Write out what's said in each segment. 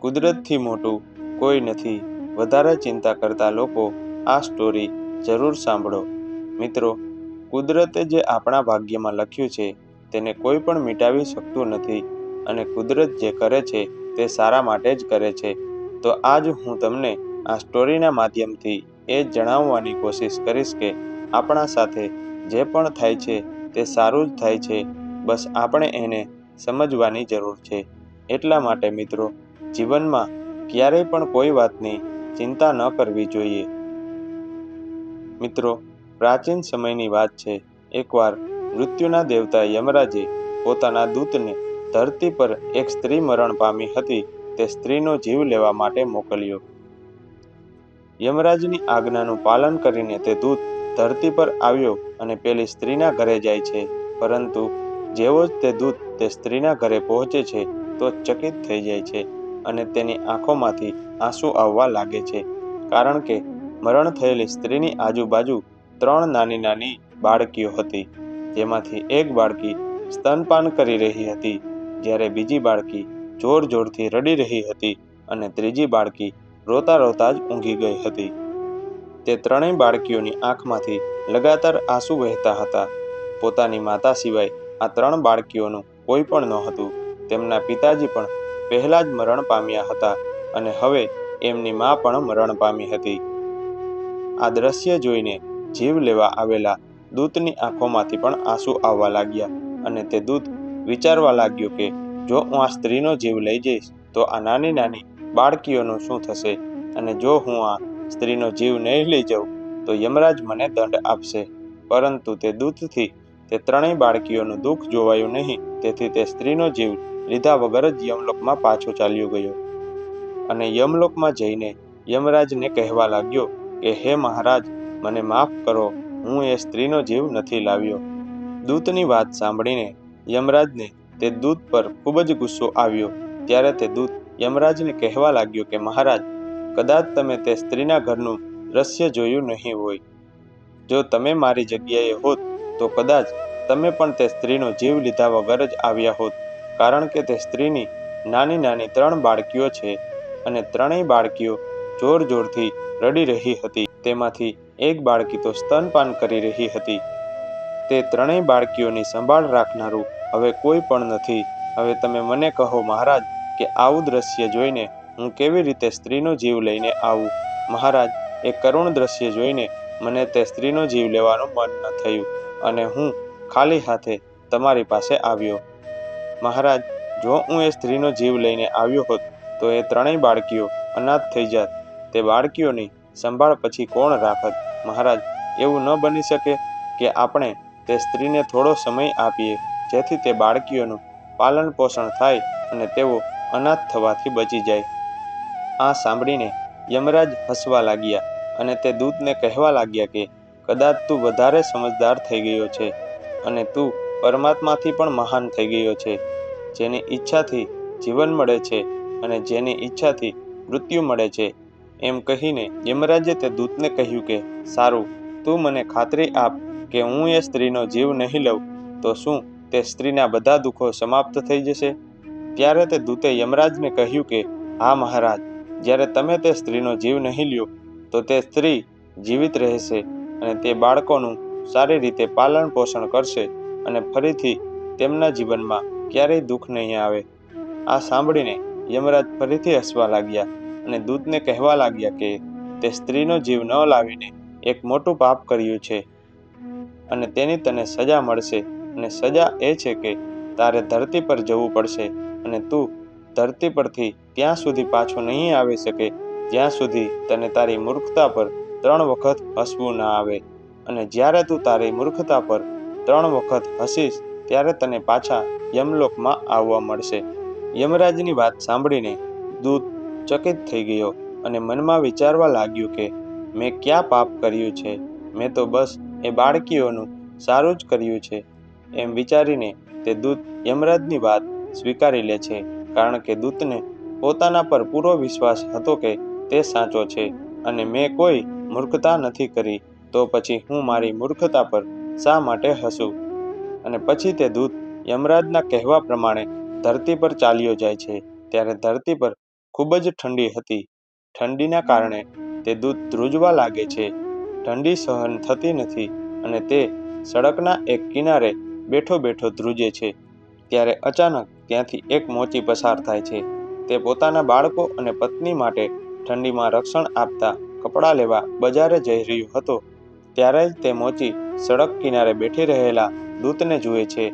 કુદરતથી મોટું કોઈ નથી. વધારે ચિંતા કરતા લોકો આ સ્ટોરી જરૂર સાંભળો. મિત્રો, કુદરતે જે આપણા ભાગ્યમાં લખ્યું છે, તેને કોઈ પણ મિટાવી શકતું નથી અને કુદરત જે કરે છે, તે સારા માટે જ કરે છે. તો આજ હું તમને આ સ્ટોરીના માધ્યમથી એ જણાવવાની કોશિશ કરીશ કે આપણા સાથે જે પણ થાય છે, તે સારું જ થાય છે. બસ આપણે એને સમજવાની જરૂર છે. એટલા માટે મિત્રો જીવનમાં ક્યારેય પણ કોઈ વાતની ચિંતા ન કરવી જોઈએ. મિત્રો, પ્રાચીન સમયની વાત છે, એકવાર મૃત્યુના દેવતા યમરાજે પોતાના દૂતને ધરતી પર એક સ્ત્રી મરણ પામી હતી, તે સ્ત્રીનો જીવ લેવા માટે મોકલ્યો. યમરાજની આજ્ઞાનું પાલન કરીને તે દૂત ધરતી પર આવ્યો અને પેલી સ્ત્રીના ઘરે જાય છે, પરંતુ જેવો જ તે દૂત તે સ્ત્રીના ઘરે પહોંચે છે, તો ચકિત થઈ જાય છે. અને તેની આંખોમાંથી આંસુ આવવા લાગે છે. કારણ કે મરણ થયેલી સ્ત્રીની આજુબાજુ ત્રણ નાની નાની બાળકીઓ હતી, જેમાંથી એક બાળકી સ્તનપાન કરી રહી હતી, જ્યારે બીજી બાળકી જોર જોરથી રડી રહી હતી અને ત્રીજી બાળકી રોતા રોતા જ ઊંઘી ગઈ હતી. તે ત્રણેય બાળકીઓની આંખમાંથી લગાતાર આંસુ વહેતા હતા. પોતાની માતા સિવાય આ ત્રણ બાળકીઓનું કોઈ પણ નહોતું તેમના પિતાજી પણ પહેલા જ મરણ પામ્યા હતા અને હવે એમની મા પણ મરણ પામી હતી. આ દ્રશ્ય જોઈને જીવ લેવા આવેલા દૂતની આંખોમાંથી પણ આંસુ આવવા લાગ્યા અને તે દૂત વિચારવા લાગ્યો કે, જો હું આ સ્ત્રીનો જીવ લઈ જઈશ, તો આ નાની નાની બાળકીઓનું શું થશે? અને જો હું આ સ્ત્રીનો જીવ નહીં લઈ જાઉં, તો યમરાજ મને દંડ આપશે. પરંતુ તે દૂતથી તે ત્રણેય બાળકીઓનું દુઃખ જોવાયું નહીં. તેથી તે સ્ત્રીનો જીવ લીધા વગર જ યમલોકમાં પાછો ચાલ્યો ગયો. અને યમલોકમાં જઈને યમરાજને કહેવા લાગ્યો કે, હે મહારાજ, મને માફ કરો, હું એ સ્ત્રીનો જીવ નથી લાવ્યો. દૂતની વાત સાંભળીને યમરાજને તે દૂત પર ખૂબ જ ગુસ્સો આવ્યો. ત્યારે તે દૂત યમરાજને કહેવા લાગ્યો કે, મહારાજ, કદાચ તમે તે સ્ત્રીના ઘરનું દ્રશ્ય જોયું નહીં હોય. જો તમે મારી જગ્યાએ હોત, તો કદાચ તમે પણ તે સ્ત્રીનો જીવ લીધા વગર જ આવ્યા હોત. કારણ કે તે સ્ત્રીની નાની નાની ત્રણ બાળકીઓ છે અને ત્રણેય બાળકીઓ જોર જોરથી રડી રહી હતી. તેમાંથી એક બાળકી તો સ્તનપાન કરી રહી હતી. તે ત્રણેય બાળકીઓની સંભાળ રાખનારું હવે કોઈ પણ નથી. હવે તમે મને કહો મહારાજ કે આવું દ્રશ્ય જોઈને હું કેવી રીતે સ્ત્રીનો જીવ લઈને આવું? મહારાજ, એ કરુણ દ્રશ્ય જોઈને મને તે સ્ત્રીનો જીવ લેવાનું મન ન થયું અને હું ખાલી હાથે તમારી પાસે આવ્યો. મહારાજ, જો હું એ સ્ત્રીનો જીવ લઈને આવ્યો હોત, તો એ ત્રણેય બાળકીઓ અનાથ થઈ જાત. તે બાળકીઓની સંભાળ પછી કોણ રાખત? મહારાજ, એવું ન બની શકે કે આપણે તે સ્ત્રીને થોડો સમય આપીએ, જેથી તે બાળકીઓનું પાલન પોષણ થાય અને તેઓ અનાથ થવાથી બચી જાય. આ સાંભળીને યમરાજ હસવા લાગ્યા અને તે દૂતને કહેવા લાગ્યા કે, કદાચ તું વધારે સમજદાર થઈ ગયો છે અને તું પરમાત્માથી પણ મહાન થઈ ગયો છે, જેની ઈચ્છાથી જીવન મળે છે અને જેની ઈચ્છાથી મૃત્યુ મળે છે. એમ કહીને યમરાજે તે દૂતને કહ્યું કે, સારું, તું મને ખાતરી આપ કે હું એ સ્ત્રીનો જીવ નહીં લઉં, તો શું તે સ્ત્રીના બધા દુઃખો સમાપ્ત થઈ જશે? ત્યારે તે દૂતે યમરાજને કહ્યું કે, હા મહારાજ, જ્યારે તમે તે સ્ત્રીનો જીવ નહીં લ્યો, તો તે સ્ત્રી જીવિત રહેશે અને તે બાળકોનું સારી રીતે પાલન પોષણ કરશે. અને ફરીથી તેમના જીવનમાં ક્યારેય દુઃખ નહીં આવે. આ સાંભળીને યમરાજ ફરીથી હસવા લાગ્યા અને દૂતને કહેવા લાગ્યા કે તે સ્ત્રીનો જીવ ન લાવીને એક મોટું પાપ કર્યું છે અને તેની તને સજા મળશે અને સજા એ છે કે તારે ધરતી પર જવું પડશે અને તું ધરતી પરથી ત્યાં સુધી પાછો નહીં આવી શકે, જ્યાં સુધી તને તારી મૂર્ખતા પર ત્રણ વખત હસવું ના આવે. અને જ્યારે તું તારી મૂર્ખતા પર ત્રણ વખત હસીશ, ત્યારે તને પાછા યમલોકમાં આવવા મળશે. યમરાજની વાત સાંભળીને દૂત ચકિત થઈ ગયો અને મનમાં વિચારવા લાગ્યું કે, મેં ક્યાં પાપ કર્યું છે? મેં તો બસ એ બાળકીઓનું સારું જ કર્યું છે. એમ વિચારીને તે દૂત યમરાજની વાત સ્વીકારી લે છે, કારણ કે દૂતને પોતાના પર પૂરો વિશ્વાસ હતો કે તે સાચો છે અને મેં કોઈ મૂર્ખતા નથી કરી, તો પછી હું મારી મૂર્ખતા પર શા માટે હસું? અને પછી તે દૂત યમરાજના કહેવા પ્રમાણે ધરતી પર ચાલ્યો જાય છે. ત્યારે ધરતી પર ખૂબ જ ઠંડી હતી. ઠંડીના કારણે તે દૂધ ધ્રુજવા લાગે છે. ઠંડી સહન થતી નથી અને તે સડકના એક કિનારે બેઠો બેઠો ધ્રુજે છે. ત્યારે અચાનક ત્યાંથી એક મોચી પસાર થાય છે. તે પોતાના બાળકો અને પત્ની માટે ઠંડીમાં રક્ષણ આપતા કપડાં લેવા બજારે જઈ રહ્યો હતો. ત્યારે જ તે મોચી સડક કિનારે બેઠી રહેલા દૂતને જુએ છે.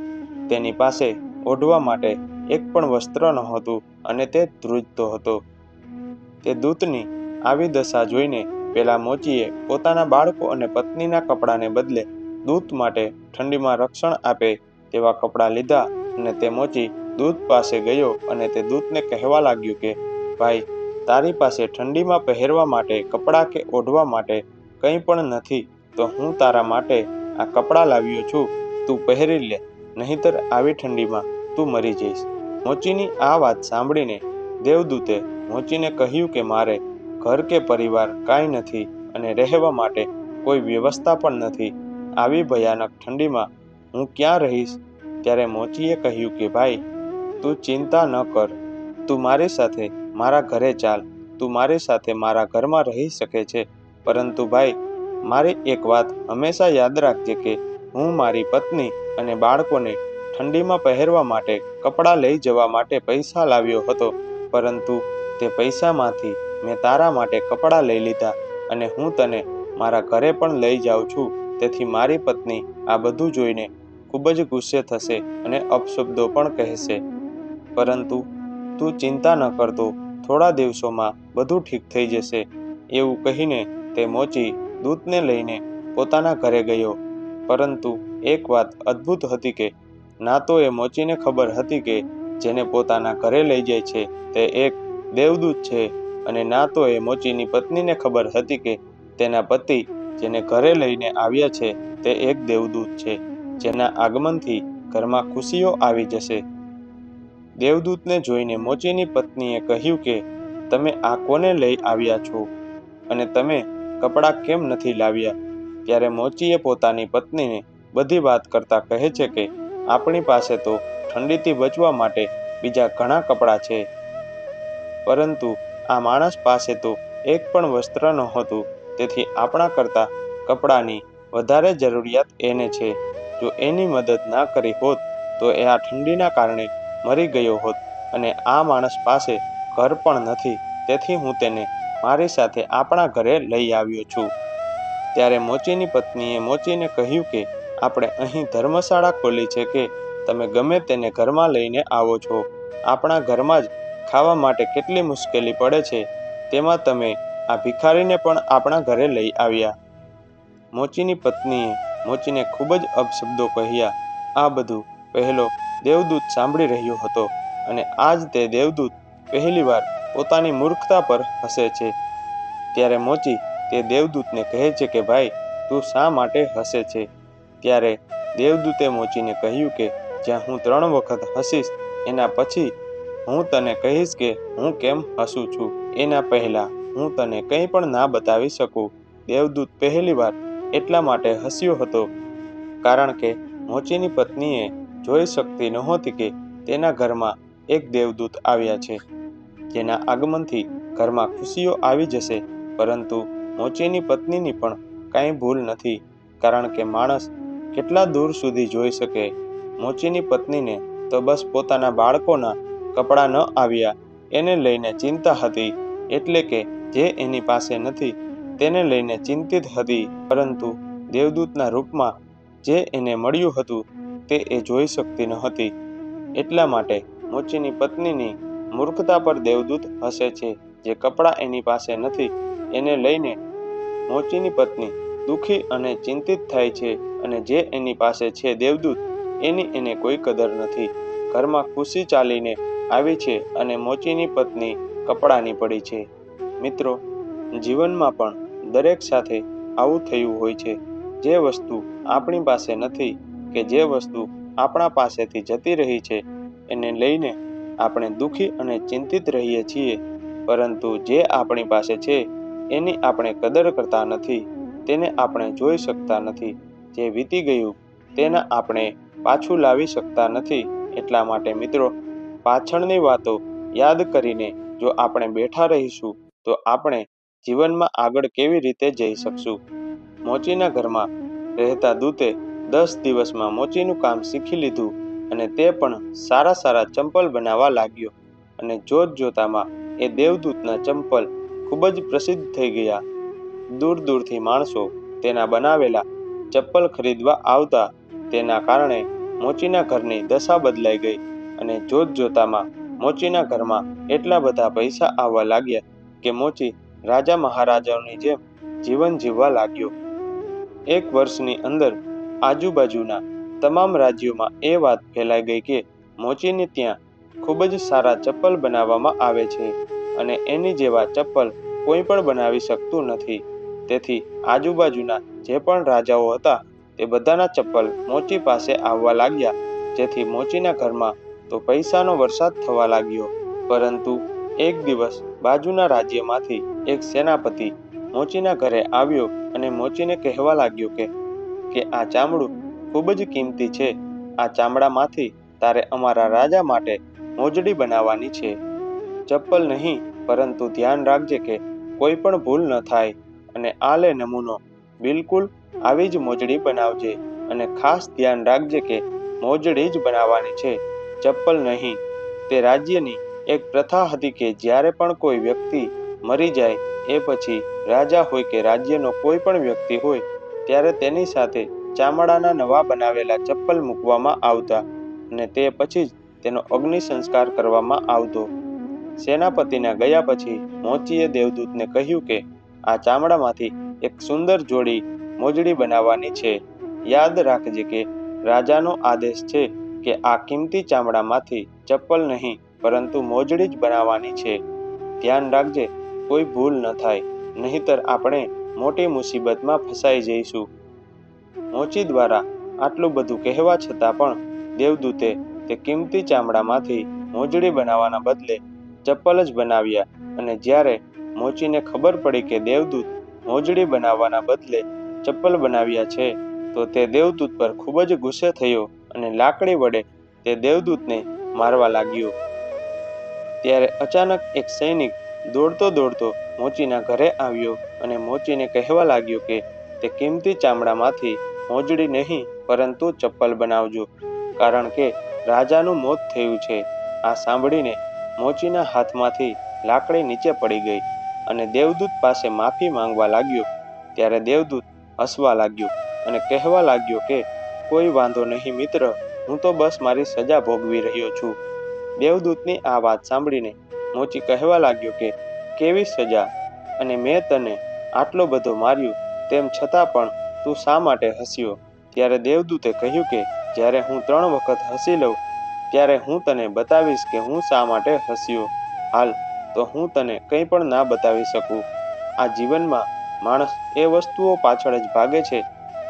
તેની પાસે ઓઢવા માટે એક પણ વસ્ત્ર નહોતું અને તે ધ્રુજતો હતો. તે દૂતની આવી દશા જોઈને પેલા મોચીએ પોતાના બાળકો અને પત્નીના કપડાને બદલે દૂત માટે ઠંડીમાં રક્ષણ આપે તેવા કપડાં લીધા અને તે મોચી દૂત પાસે ગયો અને તે દૂતને કહેવા લાગ્યું કે, ભાઈ, તારી પાસે ઠંડીમાં પહેરવા માટે કપડાં કે ઓઢવા માટે કંઈ પણ નથી. તો હું તારા માટે આ કપડાં લાવ્યો છું. તું પહેરી લે, નહીંતર આવી ઠંડીમાં તું મરી જઈશ. મોચીની આ વાત સાંભળીને દેવદૂતે મોચીને કહ્યું કે મારે ઘર કે પરિવાર કાંઈ નથી અને રહેવા માટે કોઈ વ્યવસ્થા પણ નથી. આવી ભયાનક ઠંડીમાં હું ક્યાં રહીશ? ત્યારે મોચીએ કહ્યું કે ભાઈ, તું ચિંતા ન કર. તું મારી સાથે મારા ઘરે ચાલ. તું મારી સાથે મારા ઘરમાં રહી શકે છે. પરંતુ ભાઈ મારી એક વાત હંમેશા યાદ રાખજે કે હું મારી પત્ની અને બાળકોને ઠંડીમાં પહેરવા માટે કપડાં લઈ જવા માટે પૈસા લાવ્યો હતો, પરંતુ તે પૈસામાંથી મેં તારા માટે કપડાં લઈ લીધા અને હું તને મારા ઘરે પણ લઈ જાઉં છું. તેથી મારી પત્ની આ બધું જોઈને ખૂબ જ ગુસ્સે થશે અને અપશબ્દો પણ કહેશે. પરંતુ તું ચિંતા ન કરતો થોડા દિવસોમાં બધું ઠીક થઈ જશે, એવું કહીને તે મોચી દૂતને લઈને પોતાના ઘરે ગયો. પરંતુ એક વાત અદ્ભુત હતી કે, ના તો એ મોચીને ખબર હતી કે જેને પોતાના ઘરે લઈ જાય છે તે એક દેવદૂત છે અને ના તો એ મોચીની પત્નીને ખબર હતી કે તેના પતિ જેને ઘરે લઈને આવ્યા છે તે એક દેવદૂત છે, જેના આગમનથી ઘરમાં ખુશીઓ આવી જશે. દેવદૂતને જોઈને મોચીની પત્નીએ કહ્યું કે, તમે આ કોને લઈ આવ્યા છો? અને તમે કપડાં કેમ નથી લાવ્યા? ત્યારે મોચીએ પોતાની પત્નીને બધી વાત કરતા કહે છે કે, આપણી પાસે તો ઠંડીથી બચવા માટે બીજા ઘણા કપડાં છે. પરંતુ આ માણસ પાસે તો એક પણ વસ્ત્ર નહોતું. તેથી આપણા કરતાં કપડાની વધારે જરૂરિયાત એને છે. જો એની મદદ ના કરી હોત, તો એ આ ઠંડીના કારણે મરી ગયો હોત અને આ માણસ પાસે ઘર પણ નથી. તેથી હું તેને મારી સાથે આપણા ઘરે લઈ આવ્યો છું. ત્યારે મોચીની પત્નીએ મોચીને કહ્યું કે, આપણે અહીં ધર્મશાળા ખોલી છે કે તમે ગમે તેને ઘરમાં લઈને આવો છો. આપણા ઘરમાં જ ખાવા માટે કેટલી મુશ્કેલી પડે છે. તેમાં તમે આ ભિખારીને પણ આપણા ઘરે લઈ આવ્યા. મોચીની પત્નીએ મોચીને ખૂબ જ અપશબ્દો કહ્યા. આ બધું પહેલો દેવદૂત સાંભળી રહ્યો હતો અને આજ તે દેવદૂત પહેલીવાર પોતાની મૂર્ખતા પર હસે છે. ત્યારે મોચી તે દેવદૂતને કહે છે કે, ભાઈ, તું શા માટે હસે છે? ત્યારે દેવદૂતે મોચીને કહ્યું કે, જ્યાં હું ત્રણ વખત હસીશ, એના પછી હું તને કહીશ કે હું કેમ હસું છું. એના પહેલા હું તને કંઈ પણ ના બતાવી શકું. દેવદૂત પહેલીવાર એટલા માટે હસ્યો હતો, કારણ કે મોચીની પત્નીએ જોઈ શકતી નહોતી કે તેના ઘરમાં એક દેવદૂત આવ્યા છે. જેના આગમનથી ઘરમાં ખુશીઓ આવી જશે, પરંતુ મોચીની પત્નીની પણ કાંઈ ભૂલ નથી, કારણ કે માણસ કેટલા દૂર સુધી જોઈ શકે. મોચીની પત્નીને તો બસ પોતાના બાળકોના કપડાં ન આવ્યા, એને લઈને ચિંતા હતી, એટલે કે જે એની પાસે નથી, તેને લઈને ચિંતિત હતી, પરંતુ દેવદૂતના રૂપમાં જે એને મળ્યું હતું, તે એ જોઈ શકતી ન હતી. એટલા માટે મોચીની પત્નીની મૂર્ખતા પર દેવદૂત હસે છે, જે કપડાં એની પાસે નથી. એને લઈને મોચીની પત્ની દુઃખી અને ચિંતિત થાય છે અને જે એની પાસે છે દેવદૂત, એની એને કોઈ કદર નથી. ઘરમાં ખુશી ચાલીને આવી છે અને મોચીની પત્ની કપડાની પડી છે. મિત્રો, જીવનમાં પણ દરેક સાથે આવું થયું હોય છે. જે વસ્તુ આપણી પાસે નથી કે જે વસ્તુ આપણા પાસેથી જતી રહી છે, એને લઈને આપણે દુઃખી અને ચિંતિત રહીએ છીએ, પરંતુ જે આપણી પાસે છે, એની આપણે કદર કરતા નથી, તેને આપણે જોઈ શકતા નથી, જે વીતી ગયું, તેના આપણે પાછું લાવી શકતા નથી. એટલા માટે મિત્રો, પાછળની વાતો યાદ કરીને જો આપણે બેઠા રહીશું, તો આપણે જીવનમાં આગળ કેવી રીતે જઈ શકશું? મોચીના ઘરમાં રહેતા દૂતે દસ દિવસમાં મોચીનું કામ શીખી લીધું. અને તે પણ સારા સારા ચંપલ બનાવવા લાગ્યો. અને જોત જોતામાં એ દેવદૂતના ચંપલ ખૂબ જ પ્રસિદ્ધ થઈ ગયા. દૂર દૂરથી માણસો તેના બનાવેલા ચપ્પલ ખરીદવા આવતા તેના કારણે મોચીના ઘરની દશા બદલાઈ ગઈ અને જોત જોતામાં મોચીના ઘરમાં એટલા બધા પૈસા આવવા લાગ્યા કે મોચી રાજા મહારાજાઓની જેમ જીવન જીવવા લાગ્યો. એક વર્ષની અંદર આજુબાજુના તમામ રાજ્યોમાં એ વાત ફેલાઈ ગઈ કે મોચીને ત્યાં ખૂબ જ સારા ચપ્પલ બનાવવામાં આવે છે અને એની જેવા ચપ્પલ કોઈ પણ બનાવી શકતું નથી. તેથી આજુબાજુના જે પણ રાજાઓ હતા તે બધાના ચપ્પલ મોચી પાસે આવવા લાગ્યા. જેથી મોચીના ઘરમાં તો પૈસાનો વરસાદ થવા લાગ્યો. પરંતુ એક દિવસ બાજુના રાજ્યમાંથી એક સેનાપતિ મોચીના ઘરે આવ્યો અને મોચીને કહેવા લાગ્યો કે કે આ ચામડું ખૂબ જ કિંમતી છે. આ ચામડામાંથી તારે અમારા રાજા માટે મોજડી બનાવવાની છે. ચપ્પલ નહીં, પરંતુ ધ્યાન રાખજે કે કોઈ પણ ભૂલ ન થાય અને આ નમૂનો બિલકુલ આવી જ મોજડી બનાવજે અને ખાસ ધ્યાન રાખજે કે મોજડી જ બનાવવાની છે. ચપ્પલ નહીં, તે રાજ્યની એક પ્રથા હતી કે જ્યારે પણ કોઈ વ્યક્તિ મરી જાય, એ પછી રાજા હોય કે રાજ્યનો કોઈ પણ વ્યક્તિ હોય, ત્યારે તેની સાથે ચામડાના નવા બનાવેલા ચપ્પલ મૂકવામાં આવતા અને તે પછી જ તેનો અગ્નિ સંસ્કાર કરવામાં આવતો. સેનાપતિના ગયા પછી મોચીએ દેવદૂતને કહ્યું કે, આ ચામડામાંથી એક સુંદર જોડી મોજડી બનાવવાની છે. યાદ રાખજે કે રાજાનો આદેશ છે કે આ કિંમતી ચામડામાંથી ચપ્પલ નહીં, પરંતુ મોજડી જ બનાવવાની છે. ધ્યાન રાખજે, કોઈ ભૂલ ન થાય. નહીતર આપણે મોટી મુસીબતમાં ફસાઈ જઈશું. મોચી દ્વારા આટલું બધું કહેવા છતાં પણ દેવદૂતે તે કિંમતી ચામડામાંથી મોજડી બનાવવાના બદલે ચપ્પલ જ બનાવ્યા અને જ્યારે મોચીને ખબર પડી કે દેવદૂત મોજડી બનાવવાના બદલે ચપ્પલ બનાવ્યા છે, તો તે દેવદૂત પર ખૂબ જ ગુસ્સે થયો અને લાકડી વડે તે દેવદૂતને મારવા લાગ્યો. ત્યારે અચાનક એક સૈનિક દોડતો દોડતો મોચીના ઘરે આવ્યો અને મોચીને કહેવા લાગ્યો કે તે કિંમતી ચામડામાંથી મોજડી નહીં, પરંતુ ચપ્પલ બનાવજો. કારણ કે રાજાનું મોત થયું છે. આ સાંભળીને મોચીના હાથમાંથી લાકડી નીચે પડી ગઈ અને દેવદૂત પાસે માફી માંગવા લાગ્યો. ત્યારે દેવદૂત હસવા લાગ્યો અને કહેવા લાગ્યો કે, કોઈ વાંધો નહીં મિત્ર, હું તો બસ મારી સજા ભોગવી રહ્યો છું. દેવદૂતની આ વાત સાંભળીને મોચી કહેવા લાગ્યો કે, કેવી સજા? અને મેં તને આટલો બધો માર્યો તેમ છતાં પણ તું શા માટે હસ્યો? ત્યારે દેવદૂતે કહ્યું કે, જ્યારે હું ત્રણ વખત હસી લઉં, ત્યારે હું તને બતાવીશ કે હું શા માટે હસ્યો. હાલ, તો હું તને કંઈ પણ ના બતાવી શકું. આ જીવનમાં માણસ એ વસ્તુઓ પાછળ જ ભાગે છે,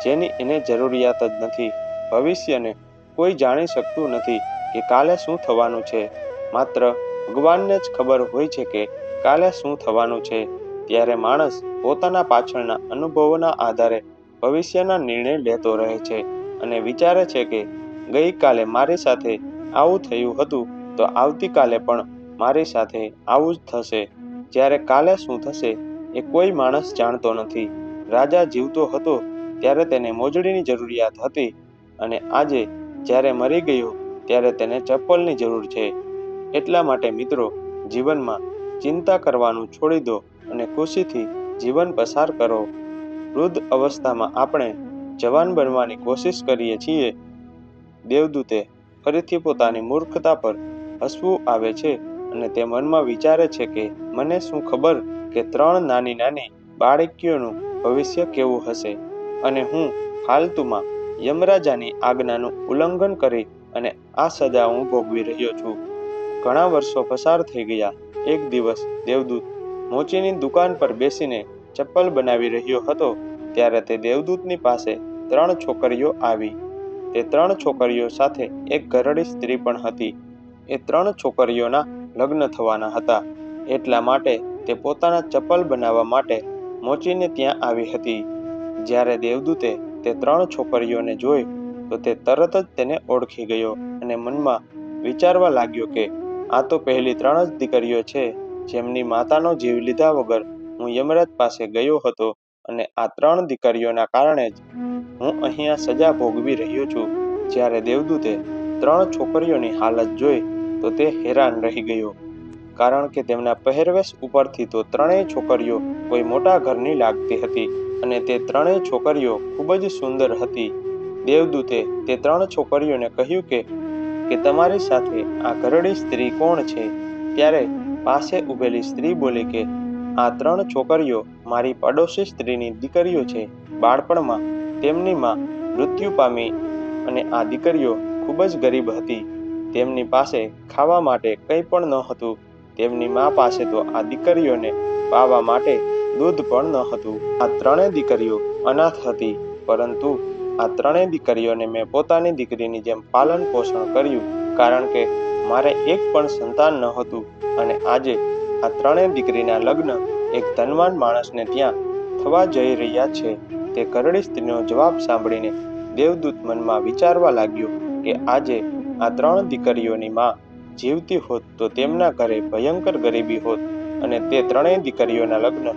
જેની એને જરૂરિયાત જ નથી. ભવિષ્યને કોઈ જાણી શકતું નથી કે કાલે શું થવાનું છે. માત્ર ભગવાનને જ ખબર હોય છે કે કાલે શું થવાનું છે. ત્યારે માણસ પોતાના પાછળના અનુભવોના આધારે ભવિષ્યના નિર્ણય લેતો રહે છે અને વિચારે છે કે ગઈકાલે મારી સાથે આવું થયું હતું તો આવતીકાલે પણ મારી સાથે આવું જ થશે. જ્યારે કાલે શું થશે એ કોઈ માણસ જાણતો નથી. રાજા જીવતો હતો ત્યારે તેને મોજડીની જરૂરિયાત હતી અને આજે જ્યારે મરી ગયો ત્યારે તેને ચપ્પલની જરૂર છે. એટલા માટે મિત્રો, જીવનમાં ચિંતા કરવાનું છોડી દો અને ખુશીથી જીવન પસાર કરો. વૃદ્ધ અવસ્થામાં આપણે જવાન બનવાની કોશિશ કરીએ છીએ. દેવદૂતે ફરીથી પોતાની મૂર્ખતા પર હસવું આવે છે અને તે મનમાં વિચારે છે કે, મને શું ખબર કે ત્રણ નાની નાની બાળકીઓનું ભવિષ્ય કેવું હશે? અને હું ફાલતુમાં યમરાજાની આજ્ઞાનું ઉલ્લંઘન કરી અને આ સજા હું ભોગવી રહ્યો છું. ઘણા વર્ષો પસાર થઈ ગયા. એક દિવસ દેવદૂત મોચીની દુકાન પર બેસીને ચપ્પલ બનાવી રહ્યો હતો, ત્યારે તે દેવદૂતની પાસે ત્રણ છોકરીઓ આવી. તે ત્રણ છોકરીઓ સાથે એક ઘરડી સ્ત્રી પણ હતી. એ ત્રણ છોકરીઓના લગ્ન થવાના હતા. એટલા માટે તે પોતાના ચપ્પલ બનાવવા માટે મોચીને ત્યાં આવી હતી. જ્યારે દેવદૂતે તે ત્રણ છોકરીઓને જોઈ, તો તે તરત જ તેને ઓળખી ગયો અને મનમાં વિચારવા લાગ્યો કે, આ તો પહેલી ત્રણ જ દીકરીઓ છે. જેમની માતાનો જીવ લીધા વગર હું યમરાજ પાસે ગયો હતો અને આ ત્રણ દીકરીઓના કારણે જ હું અહીંયા સજા ભોગવી રહ્યો છું. જ્યારે દેવદૂતે ત્રણ છોકરીઓની હાલત જોઈ તો તે હેરાન રહી ગયો. કારણ કે તેમના પહેરવેશ ઉપરથી તો ત્રણેય છોકરીઓ કોઈ મોટા ઘરની લાગતી હતી અને તે ત્રણેય છોકરીઓ ખૂબ જ સુંદર હતી. દેવદૂતે તે ત્રણ છોકરીઓને કહ્યું કે કે તમારી સાથે આ ઘરડી સ્ત્રી કોણ છે? ત્યારે પાસે ઊભેલી સ્ત્રી બોલી કે, આ ત્રણ છોકરીઓ મારી પડોશી સ્ત્રીની દીકરીઓ છે. બાળપણમાં તેમની માં મૃત્યુ પામી અને આ દીકરીઓ ખૂબ જ ગરીબ હતી. તેમની પાસે ખાવા માટે કંઈ પણ ન હતું તેમની મા પાસે તો આ દીકરીઓને પાવા માટે દૂધ પણ ન હતું આ ત્રણેય દીકરીઓ અનાથ હતી. પરંતુ આ ત્રણેય દીકરીઓને મેં પોતાની દીકરીની જેમ પાલન પોષણ કર્યું. કારણ કે મારે એક પણ સંતાન ન હતું અને આજે આ ત્રણેય દીકરીના લગ્ન એક ધનવાન માણસને ત્યાં થવા જઈ રહ્યા છે. તે કરડી સ્ત્રીનો જવાબ સાંભળીને દેવદૂત મનમાં વિચારવા લાગ્યો કે આજે આ ત્રણ દીકરીઓની માં જીવતી હોત તો તેમના ઘરે ભયંકર ગરીબી હોત અને તે ત્રણેય દીકરીઓના લગ્ન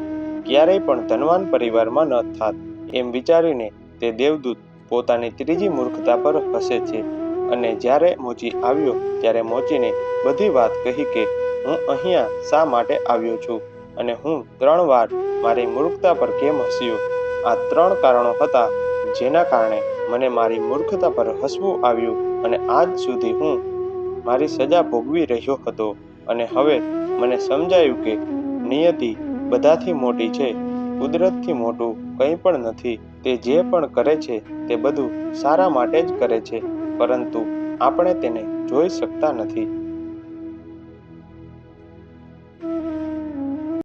ક્યારેય પણ ધનવાન પરિવારમાં ન થાત. એમ વિચારીને તે દેવદૂત પોતાની ત્રીજી મૂર્ખતા પર હસે છે. અને જ્યારે મોચી આવ્યો, ત્યારે મોચીને બધી વાત કહી કે, હું અહીંયા શા માટે આવ્યો છું? અને હું ત્રણ વાર મારી મૂર્ખતા પર કેમ હસ્યો? આ ત્રણ કારણો હતા જેના કારણે મને મારી મૂર્ખતા પર હસવું આવ્યું અને આજ સુધી હું મારી સજા ભોગવી રહ્યો હતો. અને હવે મને સમજાયું કે નિયતિ બધાથી મોટી છે, કુદરતથી મોટું કંઈ પણ નથી. તે જે પણ કરે છે, તે બધું સારા માટે જ કરે છે. પરંતુ આપણે તેને જોઈ શકતા નથી.